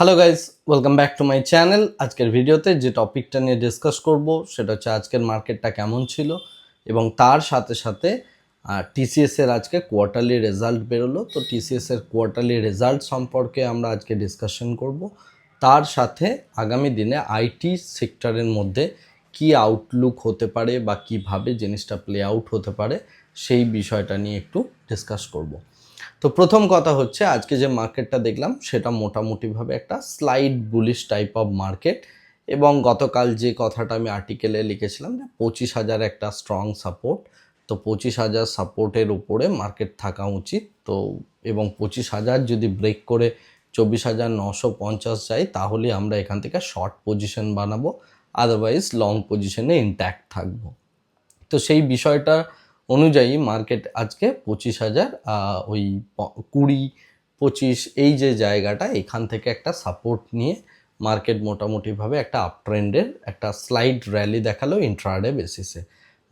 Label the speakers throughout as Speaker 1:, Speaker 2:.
Speaker 1: Hello guys welcome back to my channel আজকের ভিডিওতে যে টপিকটা নিয়ে ডিসকাস করব, সেটা হচ্ছে আজকের মার্কেটটা কেমন ছিল এবং তার সাথে সাথে টিসিএস এর আজকে কোয়ার্টারলি রেজাল্ট বেরোলো। তো টিসিএস এর কোয়ার্টারলি রেজাল্ট সম্পর্কে আমরা আজকে ডিসকাশন করব। তার সাথে আগামী দিনে আইটি সেক্টরের মধ্যে কি আউটলুক হতে পারে বা কীভাবে জিনিসটা প্লে আউট হতে পারে, সেই বিষয়টা নিয়ে একটু ডিসকাস করব। তো প্রথম কথা হচ্ছে আজকে যে মার্কেটটা দেখলাম, সেটা মোটামুটিভাবে একটা slide bullish type of market এবং গতকাল যে কথাটা আমি আর্টিকেলে লিখেছিলাম যে পঁচিশ হাজার একটা স্ট্রং সাপোর্ট তো পঁচিশ হাজার সাপোর্টের উপরে মার্কেট থাকা উচিত। তো এবং পঁচিশ হাজার যদি ব্রেক করে চব্বিশ হাজার নশো পঞ্চাশ যায়, তাহলে আমরা এখান থেকে শর্ট পজিশন বানাবো আদারওয়াইজ লং পজিশনে ইনট্যাক্ট থাকব। তো সেই বিষয়টা অনুযায়ী মার্কেট আজকে পঁচিশ হাজার ওই কুড়ি, পঁচিশ, এই যে জায়গাটা, এখান থেকে একটা সাপোর্ট নিয়ে মার্কেট মোটামুটিভাবে একটা আপ ট্রেন্ডের একটা স্লাইড র্যালি দেখাল ইন্ট্রাডে বেসিসে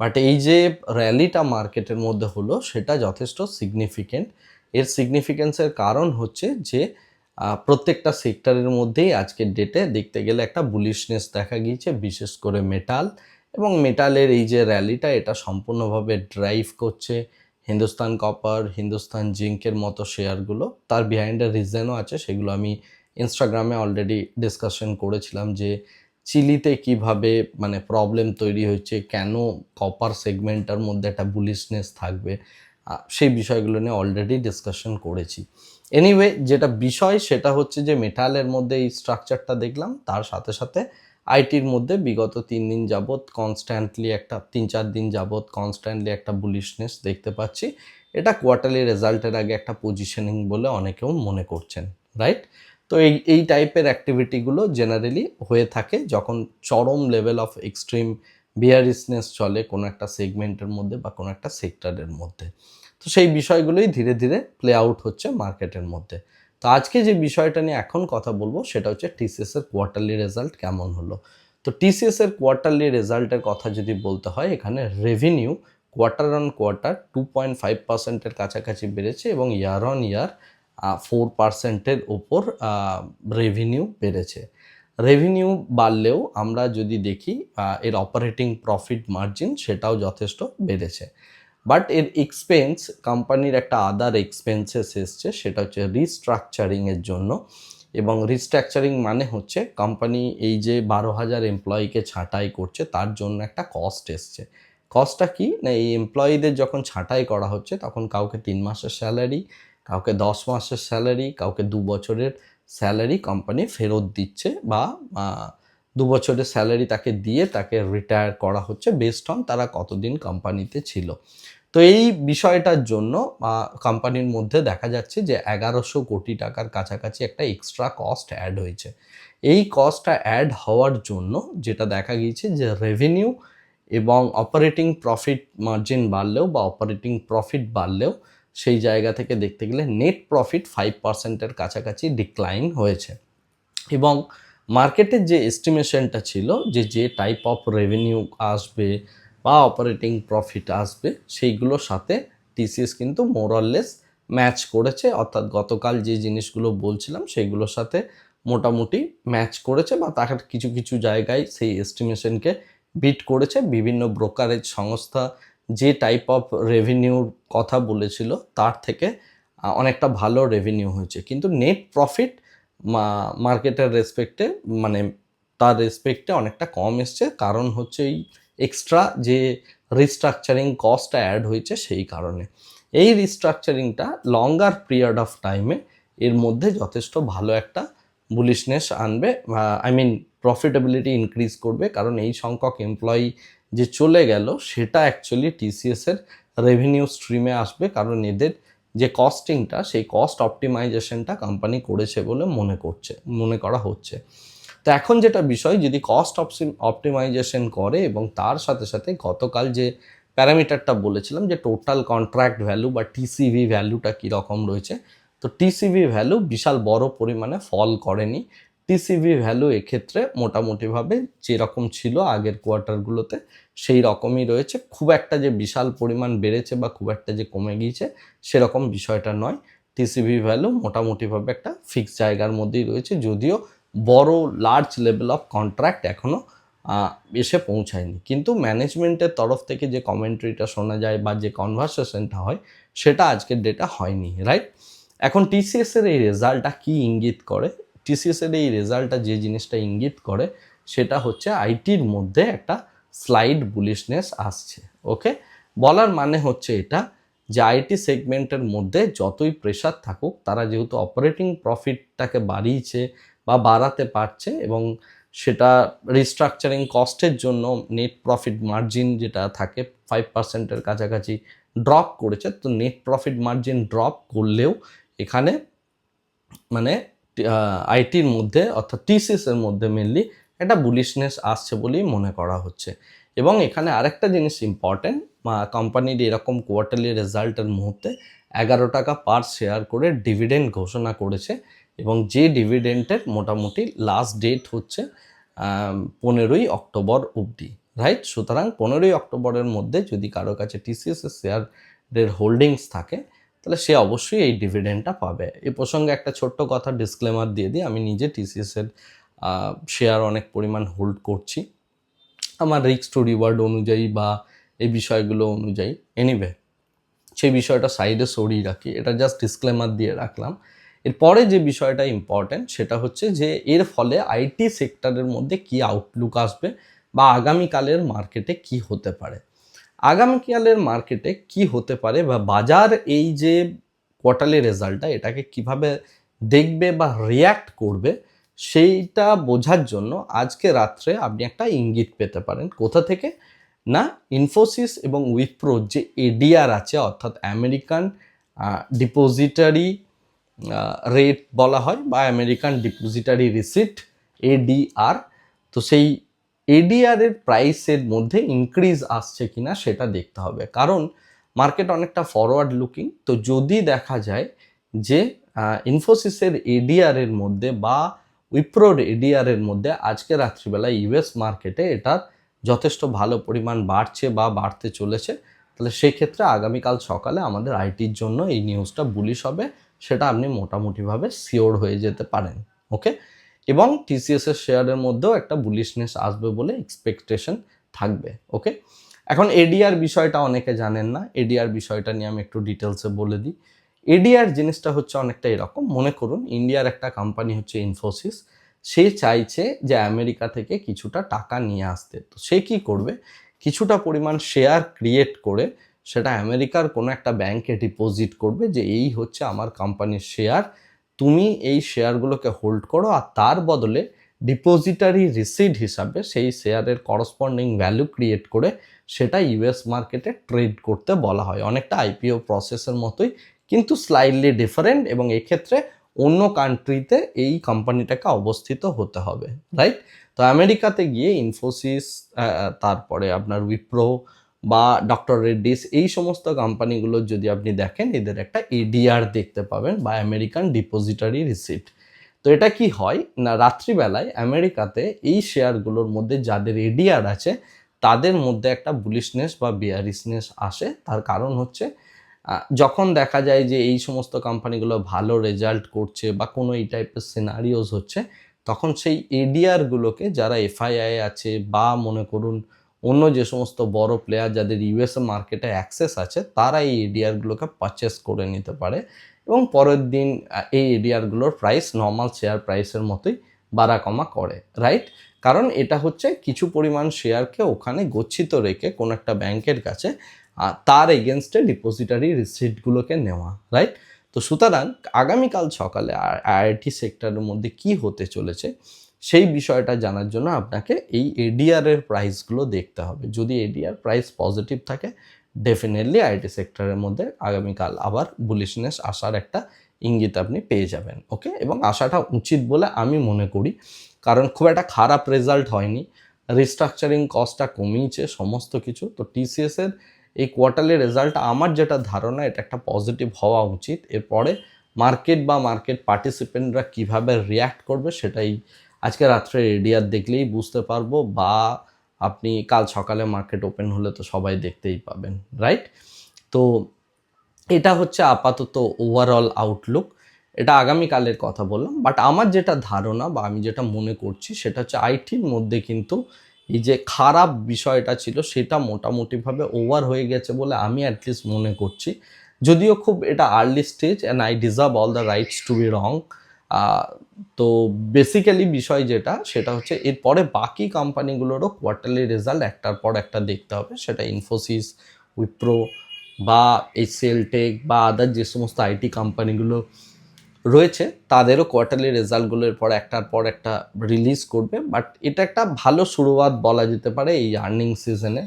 Speaker 1: বাট এই যে র্যালিটা মার্কেটের মধ্যে হলো, সেটা যথেষ্ট সিগনিফিকেন্ট এর সিগনিফিকেন্সের কারণ হচ্ছে যে প্রত্যেকটা সেক্টরের মধ্যেই আজকের ডেটে দেখতে গেলে একটা বুলিশনেস দেখা গিয়েছে, বিশেষ করে মেটাল এবং মেটালের এই যে র্যালিটা, এটা সম্পূর্ণভাবে ড্রাইভ করছে হিন্দুস্তান কপার হিন্দুস্তান জিঙ্কের মতো শেয়ারগুলো তার বিহাইন্ডের রিজনও আছে, সেগুলো আমি ইনস্টাগ্রামে অলরেডি ডিসকাশন করেছিলাম যে চিলিতে কীভাবে মানে প্রবলেম তৈরি হচ্ছে কেন কপার সেগমেন্টার মধ্যে একটা বুলিশনেস থাকবে সেই বিষয়গুলো নিয়ে অলরেডি ডিসকাশন করেছি। এনিওয়ে যেটা বিষয় সেটা হচ্ছে যে মেটালের মধ্যে এই স্ট্রাকচারটা দেখলাম, তার সাথে সাথে আইটির মধ্যে বিগত তিন দিন যাবৎ কনস্ট্যান্টলি একটা, তিন চার দিন যাবৎ কনস্ট্যান্টলি একটা বুলিশনেস দেখতে পাচ্ছি। এটা কোয়ার্টারলি রেজাল্টের আগে একটা পজিশনিং বলে অনেকেও মনে করছেন রাইট তো এই এই টাইপের অ্যাক্টিভিটিগুলো জেনারেলি হয়ে থাকে যখন চরম লেভেল অফ এক্সট্রিম বিয়ারিসনেস চলে কোনো একটা সেগমেন্টের মধ্যে বা কোনো একটা সেক্টরের মধ্যে। তো সেই বিষয়গুলোই ধীরে ধীরে প্লে আউট হচ্ছে মার্কেটের মধ্যে। তো আজকে যে বিষয়টা নিয়ে এখন কথা বলব, সেটা হচ্ছে টিসিএস এর কোয়ার্টারলি রেজাল্ট কেমন হলো? তো টিসিএস এর কোয়ার্টারলি রেজাল্টের কথা যদি বলতে হয়, এখানে revenue quarter on quarter two point five পার্সেন্টের কাছাকাছি বেড়েছে এবং ইয়ার অন ইয়ার ফোর পার্সেন্টের ওপর রেভিনিউ বেড়েছে। রেভিনিউ বাড়লেও আমরা যদি দেখি এর অপারেটিং প্রফিট মার্জিন সেটাও যথেষ্ট বেড়েছে। বাট এর এক্সপেন্স কোম্পানির একটা আদার এক্সপেন্সেস এসছে, সেটা হচ্ছে রিস্ট্রাকচারিংয়ের জন্য। এবং রিস্ট্রাকচারিং মানে হচ্ছে কোম্পানি এই যে বারো হাজার এমপ্লয়িকে ছাঁটাই করছে, তার জন্য একটা কস্ট এসছে। কস্টটা কি? না, এই এমপ্লয়ীদের যখন ছাঁটাই করা হচ্ছে, তখন কাউকে তিন মাসের স্যালারি কাউকে দশ মাসের স্যালারি কাউকে দু বছরের স্যালারি কোম্পানি ফেরত দিচ্ছে বা দু বছরের স্যালারি তাকে দিয়ে তাকে রিটায়ার করা হচ্ছে বেস্ট অন তারা কতদিন কোম্পানিতে ছিল। তো এই বিষয়টার জন্য কোম্পানির মধ্যে দেখা যাচ্ছে যে এগারোশো কোটি টাকার কাছাকাছি একটা এক্সট্রা কস্ট অ্যাড হয়েছে। এই কস্টটা অ্যাড হওয়ার জন্য যেটা দেখা গিয়েছে যে রেভিনিউ এবং অপারেটিং প্রফিট মার্জিন বাড়লেও বা অপারেটিং প্রফিট বাড়লেও সেই জায়গা থেকে দেখতে গেলে নেট প্রফিট ফাইভ পার্সেন্টের কাছাকাছি ডিক্লাইন হয়েছে। এবং মার্কেটের যে এস্টিমেশনটা ছিল যে যে টাইপ অফ রেভিনিউ আসবে বা অপারেটিং প্রফিট আসবে, সেইগুলোর সাথে টিসিএস কিন্তু মোরাললেস ম্যাচ করেছে। অর্থাৎ গতকাল যে জিনিসগুলো বলছিলাম, সেইগুলোর সাথে মোটামুটি ম্যাচ করেছে বা তার কিছু কিছু জায়গায় সেই এস্টিমেশনকে বিট করেছে। বিভিন্ন ব্রোকারেজ সংস্থা যে টাইপ অফ রেভিনিউর কথা বলেছিল, তার থেকে অনেকটা ভালো রেভিনিউ হয়েছে। কিন্তু নেট প্রফিট মার্কেটের রেসপেক্টে মানে তার রেসপেক্টে অনেকটা কম এসছে। কারণ হচ্ছে এই এক্সট্রা যে রিস্ট্রাকচারিং কস্টটা অ্যাড হয়েছে সেই কারণে। এই রিস্ট্রাকচারিংটা লঙ্গার পিরিয়ড অফ টাইমে এর মধ্যে যথেষ্ট ভালো একটা বুলিশনেস আনবে আই মিন প্রফিটেবিলিটি ইনক্রিজ করবে। কারণ এই সংখ্যক এমপ্লয়ি যে চলে গেল, সেটা অ্যাকচুয়ালি টিসিএসের রেভিনিউ স্ট্রিমে আসবে। কারণ এদের যে কস্টিংটা সেই কস্ট অপটিমাইজেশনটা কোম্পানি করেছে বলে মনে করছে, মনে করা হচ্ছে। তো এখন যেটা বিষয়, যদি কস্ট অপটিমাইজেশন করে এবং তার সাথে সাথে গতকাল যে প্যারামিটারটা বলেছিলাম যে টোটাল কন্ট্রাক্ট ভ্যালু বা টিসিভি ভ্যালুটা কীরকম রয়েছে, তো টিসিভি ভ্যালু বিশাল বড় পরিমাণে ফল করেনি। টিসিভি ভ্যালু এক্ষেত্রে মোটামুটিভাবে যেরকম ছিল আগের কোয়ার্টারগুলোতে সেই রকমই রয়েছে। খুব একটা যে বিশাল পরিমাণ বেড়েছে বা খুব একটা যে কমে গিয়েছে, সেরকম বিষয়টা নয়। টিসিভি ভ্যালু মোটামুটিভাবে একটা ফিক্স জায়গার মধ্যেই রয়েছে, যদিও বড় লার্জ লেভেল অফ কন্ট্রাক্ট এখনও এসে পৌঁছায়নি। কিন্তু ম্যানেজমেন্টের তরফ থেকে যে কমেন্ট্রিটা শোনা যায় বা যে কনভারসেশনটা হয়, সেটা আজকের ডেটা হয়নি রাইট এখন টিসিএসের এই রেজাল্টটা কি ইঙ্গিত করে? টিসিএস এর এই রেজাল্টটা যে জিনিসটা ইঙ্গিত করে, সেটা হচ্ছে আইটির মধ্যে একটা স্লাইড বুলিশনেস আসছে, ওকে? বলার মানে হচ্ছে এটা যে আইটি সেগমেন্টের মধ্যে যতই প্রেশার থাকুক, তারা যেহেতু অপারেটিং প্রফিটটাকে বাড়িয়েছে বা বাড়াতে পারছে এবং সেটা রিস্ট্রাকচারিং কস্টের জন্য নেট প্রফিট মার্জিন যেটা থাকে ফাইভ পার্সেন্টের কাছাকাছি ড্রপ করেছে, তো নেট প্রফিট মার্জিন ড্রপ করলেও এখানে মানে আইটির মধ্যে অর্থাৎ টিসিএস এর মধ্যে মেনলি একটা বুলিশনেস আসছে বলেই মনে করা হচ্ছে। এবং এখানে আরেকটা জিনিস ইম্পর্টেন্ট কোম্পানির এরকম কোয়ার্টারলি রেজাল্টের মুহূর্তে এগারো টাকা পার শেয়ার করে ডিভিডেন্ড ঘোষণা করেছে এবং যে ডিভিডেন্টের মোটামুটি লাস্ট ডেট হচ্ছে পনেরোই অক্টোবর অবধি রাইট সুতরাং পনেরোই অক্টোবরের মধ্যে যদি কারও কাছে টিসিএস এর শেয়ারের হোল্ডিংস থাকে তাহলে সে অবশ্যই এই ডিভিডেন্ডটা পাবে। এ প্রসঙ্গে একটা ছোট্ট কথা ডিসক্লেমার দিয়ে দিই। আমি নিজে টিসিএস এর শেয়ার অনেক পরিমাণ হোল্ড করছি। আমার রিক্স টু রিওয়ার্ড অনুযায়ী বা এই বিষয়গুলো অনুযায়ী। এনিওয়ে সেই বিষয়টা সাইডে সরিয়ে রাখি। এটা জাস্ট ডিসক্লেমার দিয়ে রাখলাম। এরপরে যে বিষয়টা ইম্পর্ট্যান্ট সেটা হচ্ছে যে, এর ফলে আইটি সেক্টরের মধ্যে কি আউটলুক আসবে বা আগামীকালের মার্কেটে কি হতে পারে। আগামীকালের মার্কেটে কি হতে পারে বা বাজার এই যে কোয়ার্টারলি রেজাল্টটা এটাকে কীভাবে দেখবে বা রিয়্যাক্ট করবে, সেইটা বোঝার জন্য আজকে রাত্রে আপনি একটা ইঙ্গিত পেতে পারেন। কোথা থেকে? না ইনফোসিস এবং উইপ্রো যে এডিআর আছে, অর্থাৎ আমেরিকান ডিপোজিটারি রেট বলা হয় বা আমেরিকান ডিপোজিটারি রিসিট এডিআর তো সেই এডিআর এর প্রাইসের মধ্যে ইনক্রিজ আসছে কিনা সেটা দেখতে হবে। কারণ মার্কেট অনেকটা ফরওয়ার্ড লুকিং তো যদি দেখা যায় যে ইনফোসিসের এডিআর এর মধ্যে বা উইপ্রোর এডিআর এর মধ্যে আজকে রাত্রিবেলা ইউএস মার্কেটে এটা যথেষ্ট ভালো পরিমাণ বাড়ছে বা বাড়তে চলেছে, তাহলে সেই ক্ষেত্রে আগামীকাল সকালে আমাদের আইটির জন্য এই নিউজটা বুলিশ হবে, সেটা আপনি মোটামুটিভাবে সিওর হয়ে যেতে পারেন। ওকে এবং টিসিএস এর শেয়ারের মধ্যেও একটা বুলিশনেস আসবে বলে এক্সপেকটেশন থাকবে ওকে এখন এডিআর বিষয়টা অনেকে জানেন না এডিআর বিষয়টা নিয়ে আমি একটু ডিটেলসে বলে দিই। এডিআর জিনিসটা হচ্ছে অনেকটা এরকম, মনে করুন ইন্ডিয়ার একটা কোম্পানি হচ্ছে ইনফোসিস সে চাইছে যে আমেরিকা থেকে কিছুটা টাকা নিয়ে আসতে। তো সে কি করবে? কিছুটা পরিমাণ শেয়ার ক্রিয়েট করে সেটা আমেরিকার কোনো একটা ব্যাংকে ডিপোজিট করবে যে এই হচ্ছে আমার কোম্পানির শেয়ার তুমি এই শেয়ারগুলোকে হোল্ড করো আর তার বদলে ডিপোজিটারি রিসিড হিসাবে সেই শেয়ারের করসপন্ডিং ভ্যালু ক্রিয়েট করে সেটা ইউএস মার্কেটে ট্রেড করতে বলা হয়। অনেকটা আইপিও প্রসেসের মতোই, কিন্তু স্লাইডলি ডিফারেন্ট এবং এক্ষেত্রে অন্য কান্ট্রিতে এই কোম্পানিটাকে অবস্থিত হতে হবে রাইট তো আমেরিকাতে গিয়ে ইনফোসিস তারপরে আপনার উইপ্রো বা ডক্টর রেড্ডিস এই সমস্ত কোম্পানিগুলোর যদি আপনি দেখেন, এদের একটা এডিআর দেখতে পাবেন বা আমেরিকান ডিপোজিটারি রিসিপ্ট তো এটা কি হয়? না, রাত্রিবেলায় আমেরিকাতে এই শেয়ারগুলোর মধ্যে যাদের এডিআর আছে, তাদের মধ্যে একটা বুলিশনেস বা বিয়ারিসনেস আসে। তার কারণ হচ্ছে যখন দেখা যায় যে এই সমস্ত কোম্পানিগুলো ভালো রেজাল্ট করছে বা কোনো এই টাইপের সিনারিওস হচ্ছে, তখন সেই এডিআরগুলোকে যারা এফআইআই আছে বা মনে করুন অন্য যে সমস্ত বড় প্লেয়ার যাদের ইউএসএ মার্কেটে অ্যাক্সেস আছে, তারা এই এডিআরগুলোকে পারচেস করে নিতে পারে এবং পরের দিন এই এডিআরগুলোর প্রাইস নর্মাল শেয়ার প্রাইসের মতোই বাড়া কমা করে রাইট কারণ এটা হচ্ছে কিছু পরিমাণ শেয়ারকে ওখানে গচ্ছিত রেখে কোনো একটা ব্যাংকের কাছে তার এগেনস্টে ডিপোজিটারি রিসিটগুলোকে নেওয়া রাইট তো সুতরাং আগামীকাল সকালে আইআইটি সেক্টরের মধ্যে কি হতে চলেছে? সেই বিষয়টা জানার জন্য আপনাকে এই এডিআর এর প্রাইসগুলো দেখতে হবে। যদি এডিআর প্রাইস পজিটিভ থাকে ডেফিনেটলি আইটি সেক্টরের মধ্যে আগামীকাল আবার বুলিশনেস আসার একটা ইঙ্গিত আপনি পেয়ে যাবেন ওকে এবং আসাটা উচিত বলে আমি মনে করি। কারণ খুব একটা খারাপ রেজাল্ট হয়নি। রিস্ট্রাকচারিং কস্টটা কমিয়েছে সমস্ত কিছু। তো টিসিএস এর এই কোয়ার্টারলি রেজাল্ট আমার যেটা ধারণা, এটা একটা পজিটিভ হওয়া উচিত। এরপরে মার্কেট বা মার্কেট পার্টিসিপেন্টরা কীভাবে রিয়্যাক্ট করবে সেটাই আজকে রাত্রে রেডিয়ার দেখলেই বুঝতে পারব বা আপনি কাল সকালে মার্কেট ওপেন হলে তো সবাই দেখতেই পাবেন রাইট তো এটা হচ্ছে আপাতত ওভারঅল আউটলুক এটা আগামীকালের কথা বললাম বাট আমার যেটা ধারণা বা আমি যেটা মনে করছি সেটা হচ্ছে আইটির মধ্যে কিন্তু এই যে খারাপ বিষয়টা ছিল সেটা মোটামুটিভাবে ওভার হয়ে গেছে বলে আমি অ্যাটলিস্ট মনে করছি। যদিও খুব এটা early stage and I deserve all the rights to be wrong তো বেসিক্যালি বিষয় যেটা, সেটা হচ্ছে এরপরে বাকি কোম্পানিগুলোরও কোয়ার্টারলি রেজাল্ট একটার পর একটা দেখতে হবে। সেটা ইনফোসিস উইপ্রো বা এই সেলটেক বা আদার যে সমস্ত আইটি কোম্পানিগুলো রয়েছে, তাদেরও কোয়ার্টারলি রেজাল্টগুলোর পর একটার পর একটা রিলিজ করবে। বাট এটা একটা ভালো শুরুয়াত বলা যেতে পারে এই আর্নিং সিজনে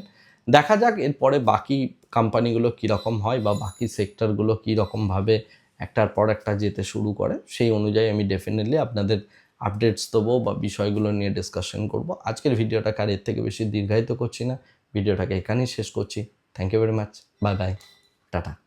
Speaker 1: দেখা যাক এরপরে বাকি কোম্পানিগুলো কীরকম হয় বা বাকি সেক্টরগুলো কীরকমভাবে একটার পর একটা যেতে শুরু করে, সেই অনুযায়ী আমি ডেফিনেটলি আপনাদের আপডেটস দেবো বা বিষয়গুলো নিয়ে ডিসকাশন করব। আজকের ভিডিওটা কার? এর থেকে বেশি দীর্ঘায়িত করছি না। ভিডিওটাকে এখানেই শেষ করছি। Thank you very much bye bye tata